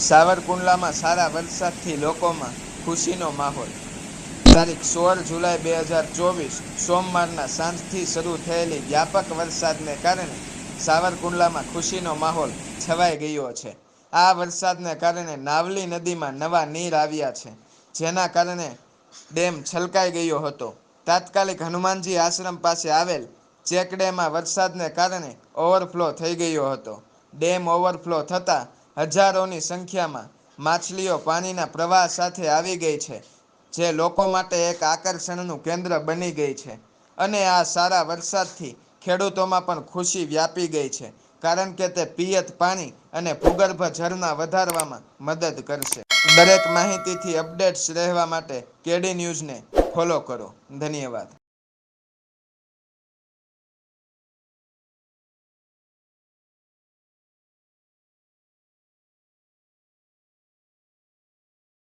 સાવરકુંડલામાં સારા વરસાદથી લોકોમાં ખુશીનો માહોલ. તારીખ સોળ જુલાઈ બે હજાર ચોવીસ, સોમવારના સાંજથી શરૂ થયેલી વ્યાપક વરસાદને કારણે સાવરકુંડલામાં ખુશીનો માહોલ છવાઈ ગયો છે. આ વરસાદને કારણે નાવલી નદીમાં નવા નીર આવ્યા છે, જેના કારણે ડેમ છલકાઈ ગયો હતો. તાત્કાલિક હનુમાનજી આશ્રમ પાસે આવેલ ચેકડેમાં વરસાદને કારણે ઓવરફ્લો થઈ ગયો હતો. ડેમ ઓવરફ્લો થતાં હજારોની સંખ્યામાં માછલીઓ પાણીના પ્રવાહ સાથે આવી ગઈ છે, જે લોકો માટે એક આકર્ષણનું કેન્દ્ર બની ગઈ છે. અને આ સારા વરસાદથી ખેડૂતોમાં પણ ખુશી વ્યાપી ગઈ છે, કારણ કે તે પિયત પાણી અને ભૂગર્ભ ઝરણા વધારવામાં મદદ કરશે. દરેક માહિતીથી અપડેટ્સ રહેવા માટે કેડી ન્યૂઝને ફોલો કરો. ધન્યવાદ.